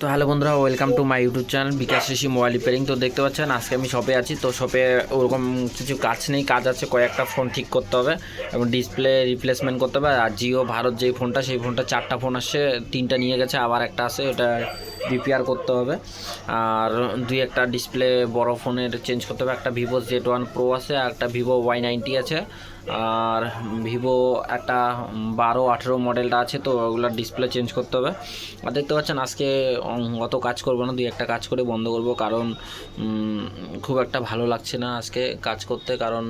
তো হ্যালো বন্ধুরা welcome to my YouTube channel Bikash Rishi mobile repairing তো দেখতে পাচ্ছেন, আজকে আমি শপে আছি। তো শপে ওরকম কিছু কাজ নেই, কাজ আছে, কয়েকটা ফোন ঠিক করতে হবে এবং ডিসপ্লে রিপ্লেসমেন্ট করতে হবে। আর জিও ভারত যেই ফোনটা সেই ফোনটা চারটা ফোন আসছে, তিনটা নিয়ে গেছে, আবার একটা আছে এটা রিপেয়ার করতে হবে। আর দুই একটা ডিসপ্লে বড় ফোনের চেঞ্জ করতে হবে, একটা ভিভো জেড ওয়ান প্রো আছে, আর একটা ভিভো ওয়াই নাইনটি আছে। আর ভিভো একটা বারো, আঠেরো মডেলটা আছে তো ওগুলোর ডিসপ্লে চেঞ্জ করতে হবে। আর দেখতে পাচ্ছেন আজকে অত কাজ করব না, দুই একটা কাজ করে বন্ধ করব, কারণ খুব একটা ভালো লাগছে না আজকে কাজ করতে, কারণ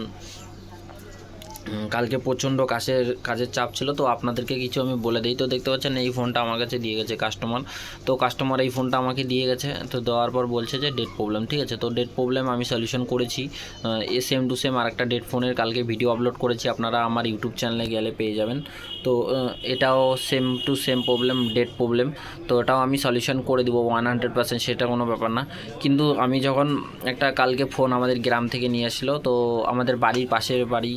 কালকে প্রচণ্ড কাজের কাজের চাপ ছিল, তো আপনাদেরকে কিছু আমি বলে দিই। তো দেখতে পাচ্ছেন, এই ফোনটা আমার কাছে দিয়ে গেছে কাস্টমার তো কাস্টমার এই ফোনটা আমাকে দিয়ে গেছে, তো দেওয়ার পর বলছে যে ডেট প্রবলেম ঠিক আছে? তো ডেট প্রবলেম আমি সলিউশন করেছি। এ সেম টু সেম আর একটা ডেট ফোনের কালকে ভিডিও আপলোড করেছি, আপনারা আমার ইউটিউব চ্যানেলে গেলে পেয়ে যাবেন। তো এটাও same to same problem dead problem তো এটাও আমি সলিউশন করে দেবো ওয়ান হান্ড্রেড পার্সেন্ট সেটা কোনো ব্যাপার না। কিন্তু আমি যখন একটা কালকে ফোন আমাদের গ্রাম থেকে নিয়ে আসলো, তো আমাদের বাড়ির পাশের বাড়ি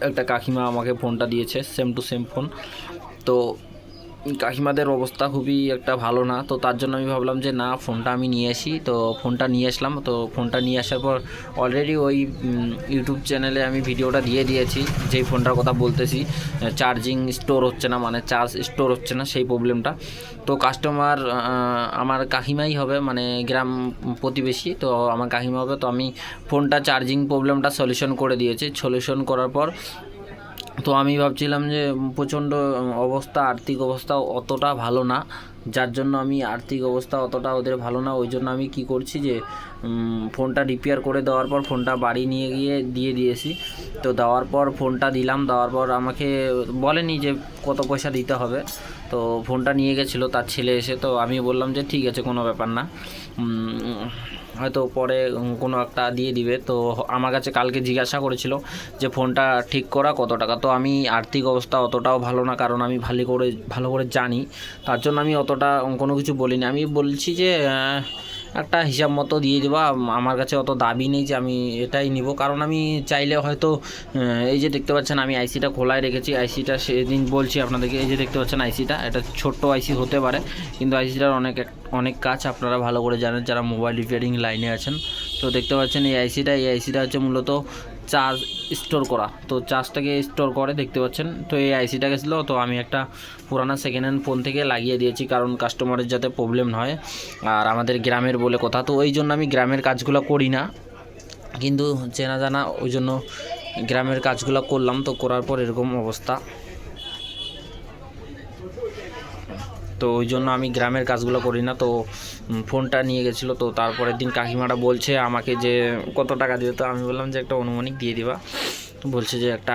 একটা কাকিমা আমাকে ফোনটা দিয়েছে সেম টু সেম ফোন তো কাকিমাদের অবস্থা খুবই একটা ভালো না, তো তার জন্য আমি ভাবলাম যে না, ফোনটা আমি নিয়ে আসি। তো ফোনটা নিয়ে আসলাম, তো ফোনটা নিয়ে আসার পর অলরেডি ওই ইউটিউব চ্যানেলে আমি ভিডিওটা দিয়ে দিয়েছি, যেই ফোনটার কথা বলতেছি। চার্জিং স্টোর হচ্ছে না মানে চার্জ স্টোর হচ্ছে না, সেই প্রবলেমটা তো কাস্টমার আমার কাকিমাই হবে মানে গ্রাম প্রতিবেশী, তো আমার কাকিমা হবে, তো আমি ফোনটা চার্জিং প্রবলেমটা সলিউশন করে দিয়েছি। সলিউশন করার পর তো আমি ভাবছিলাম যে প্রচণ্ড অবস্থা, আর্থিক অবস্থা অতটা ভালো না। যার জন্য আমি আর্থিক অবস্থা অতটা ওদের ভালো না। ওই জন্য আমি কি করছি যে ফোনটা রিপেয়ার করে দেওয়ার পর ফোনটা বাড়ি নিয়ে গিয়ে দিয়ে দিয়েছি। তো দেওয়ার পর ফোনটা দিলাম, দেওয়ার পর আমাকে বলেনি যে কত পয়সা দিতে হবে। তো ফোনটা নিয়ে গেছিল, তার ছেলে এসে, তো আমি বললাম যে ঠিক আছে, কোনো ব্যাপার না। হয়তো পরে কোনো একটা দিয়ে দিবে। তো আমার কাছে কালকে জিজ্ঞাসা করেছিল যে, ফোনটা ঠিক করা কত টাকা? তো আমি আর্থিক অবস্থা অতটাও ভালো না, কারণ আমি ভালো করে ভালো করে জানি। তার জন্য আমি অতটা কোনো কিছু বলিনি। আমি বলছি যে একটা হিসাব মতো দিয়ে দেবা। আমার কাছে অত দাবি নেই যে আমি এটাই নিব। কারণ আমি চাইলে হয়তো এই যে দেখতে পাচ্ছেন আমি আইসিটা খোলায় রেখেছি। আইসিটা সেদিন বলছি আপনাদেরকে, এই যে দেখতে পাচ্ছেন আইসিটা, এটা ছোট্ট আইসি হতে পারে। কিন্তু আইসিটার অনেক অনেক কাজ আপনারা ভালো করে জানেন, যারা মোবাইল রিপেয়ারিং লাইনে আছেন। তো দেখতে পাচ্ছেন এই আইসিটা এই আইসিটা হচ্ছে মূলত চার্জ স্টোর করা। তো চার্জটাকে স্টোর করে দেখতে পাচ্ছেন। তো এই আইসিটা গেছিল, তো আমি একটা পুরানা সেকেন্ড হ্যান্ড ফোন থেকে লাগিয়ে দিয়েছি কারণ কাস্টমারের যাতে প্রবলেম হয় আর আমাদের গ্রামের বলে কথা। তো ওই জন্য আমি গ্রামের কাজগুলো করি না। কিন্তু চেনা জানা ওই জন্য গ্রামের কাজগুলো করলাম। তো করার পর এরকম অবস্থা। তো ওই জন্য আমি গ্রামের কাজগুলো করি না। তো ফোনটা নিয়ে গেছিল। তো তারপরের দিন কাকিমাটা বলছে আমাকে যে, কত টাকা দিবে? তো আমি বললাম যে, একটা অনুমানিক দিয়ে দিবা। বলছে যে, একটা,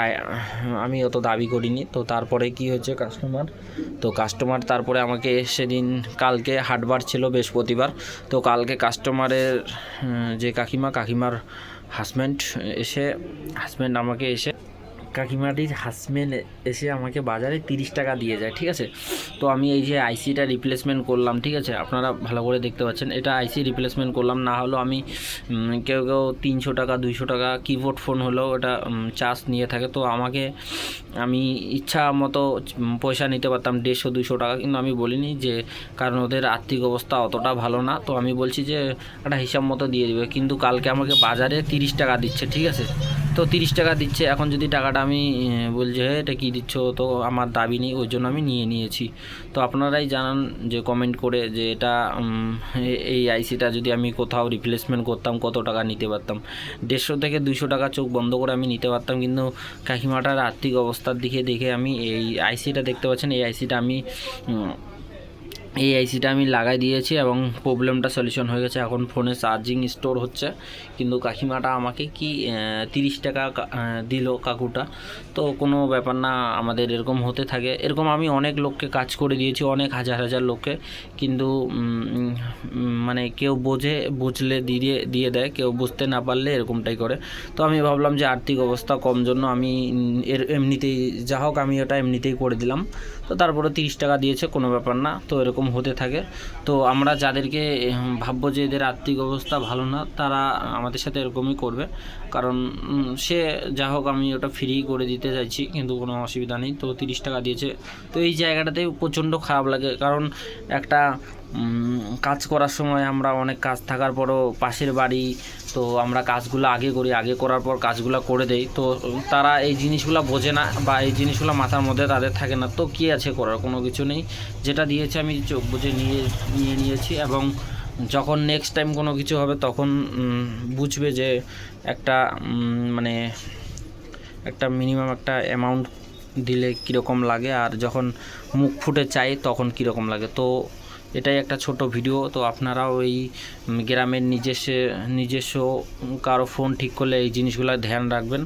আমি অত দাবি করিনি। তো তারপরে কি হয়েছে কাস্টমার তো কাস্টমার তারপরে আমাকে সেদিন, কালকে হাটবার ছিল বৃহস্পতিবার। তো কালকে কাস্টমারের যে কাকিমা, কাকিমার হাজব্যান্ড এসে হাজব্যান্ড আমাকে এসে কাকিমাটির হাজবেন্ড এসে আমাকে বাজারে তিরিশ টাকা দিয়ে যায়, ঠিক আছে? তো আমি এই যে আইসিটা রিপ্লেসমেন্ট করলাম, ঠিক আছে? আপনারা ভালো করে দেখতে পাচ্ছেন, এটা আইসি রিপ্লেসমেন্ট করলাম, না হলেও আমি কেউ কেউ তিনশো টাকা, দুইশো টাকা কিবোর্ড ফোন হলেও এটা চার্জ নিয়ে থাকে। তো আমাকে আমি ইচ্ছা মতো পয়সা নিতে পারতাম, দেড়শো দুশো টাকা, কিন্তু আমি বলিনি যে, কারণ ওদের আর্থিক অবস্থা অতটা ভালো না। তো আমি বলছি যে, একটা হিসাব মতো দিয়ে দিবে। কিন্তু কালকে আমাকে বাজারে তিরিশ টাকা দিচ্ছে, ঠিক আছে? তো তিরিশ টাকা দিচ্ছে। এখন যদি টাকাটা আমি বলছি হ্যাঁ এটা কী দিচ্ছ? তো আমার দাবি নেই, ওই জন্য আমি নিয়ে নিয়েছি। তো আপনারাই জানান, যে কমেন্ট করে, যে এটা এই আইসিটা যদি আমি কোথাও রিপ্লেসমেন্ট করতাম, কত টাকা নিতে পারতাম? দেড়শো থেকে দুশো টাকা চোখ বন্ধ করে আমি নিতে পারতাম, কিন্তু কাকিমাটার আর্থিক অবস্থার দিকে দেখে আমি এই আইসিটা দেখতে পাচ্ছেন। এই আইসিটা আমি এই আইসিটা আমি লাগাই দিয়েছি এবং প্রবলেমটা সলিউশন হয়ে গেছে। এখন ফোনে চার্জিং স্টোর হচ্ছে। কিন্তু কাকিমাটা আমাকে কি তিরিশ টাকা দিল কাকুটা। তো কোনো ব্যাপার না, আমাদের এরকম হতে থাকে। এরকম আমি অনেক লোককে কাজ করে দিয়েছি, অনেক হাজার হাজার লোককে। কিন্তু মানে কেউ বোঝে, বুঝলে দিয়ে দিয়ে দেয়। কেউ বুঝতে না পারলে এরকমটাই করে। তো আমি ভাবলাম যে আর্থিক অবস্থা কম জন্য আমি এর, এমনিতেই, যা হোক আমি ওটা এমনিতেই করে দিলাম। তো তারপরে তিরিশ টাকা দিয়েছে, কোনো ব্যাপার না। তো এরকম হতে থাকে। তো আমরা যাদেরকে ভাববো যে এদের আর্থিক অবস্থা ভালো না, তারা আমাদের সাথে এরকমই করবে। কারণ সে যা হোক আমি ওটা ফ্রি করে দিতে চাইছি, কিন্তু কোনো অসুবিধা নেই। তো তিরিশ টাকা দিয়েছে। তো এই জায়গাটাতে প্রচণ্ড খারাপ লাগে। কারণ একটা কাজ করার সময় আমরা অনেক কাজ থাকার পরও পাশের বাড়ি তো আমরা কাজগুলো আগে করি, আগে করার পর কাজগুলো করে দেই। তো তারা এই জিনিসগুলো বোঝে না বা এই জিনিসগুলো মাথার মধ্যে তাদের থাকে না। তো কী আছে করার? কোনো কিছু নেই। যেটা দিয়েছে আমি চোখ বুঝে নিয়ে নিয়ে নিয়েছি এবং যখন নেক্সট টাইম কোনো কিছু হবে তখন বুঝবে যে একটা মানে একটা মিনিমাম একটা অ্যামাউন্ট দিলে কীরকম লাগে আর যখন মুখ ফুটে চাই তখন কীরকম লাগে। তো এটাই একটা ছোট ভিডিও তো আপনারাও এই গ্রামের নিজস্ব নিজস্ব কারও ফোন ঠিক করলে এই জিনিসগুলো ধ্যান রাখবেন।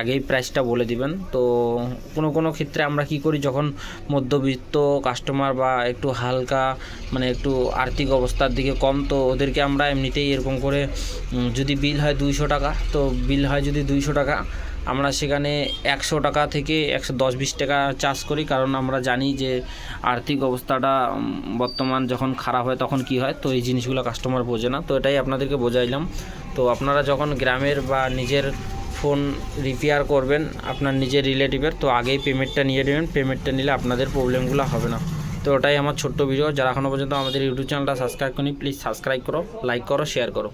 আগেই প্রাইসটা বলে দিবেন। তো কোনো কোনো ক্ষেত্রে আমরা কি করি, যখন মধ্যবিত্ত কাস্টমার বা একটু হালকা মানে একটু আর্থিক অবস্থার দিকে কম, তো ওদেরকে আমরা এমনিতেই এরকম করে যদি বিল হয় দুইশো টাকা, তো বিল হয় যদি দুইশো টাকা আমরা সেখানে একশো টাকা থেকে একশো দশ বিশ টাকা চাষ করি, কারণ আমরা জানি যে আর্থিক অবস্থাটা বর্তমান যখন খারাপ হয় তখন কি হয়? তো এই জিনিসগুলো কাস্টমার বোঝে না। তো এটাই আপনাদেরকে বোঝাইলাম। তো আপনারা যখন গ্রামের বা নিজের ফোন রিপেয়ার করবেন, আপনার নিজের রিলেটিভের তো আগেই পেমেন্টটা নিয়ে নেবেন। পেমেন্টটা নিলে আপনাদের প্রবলেমগুলো হবে না। তো ওটাই আমার ছোট্ট ভিডিও যারা এখনও পর্যন্ত আমাদের ইউটিউব চ্যানেলটা সাবস্ক্রাইব করি প্লিজ সাবস্ক্রাইব করো লাইক করো শেয়ার করো।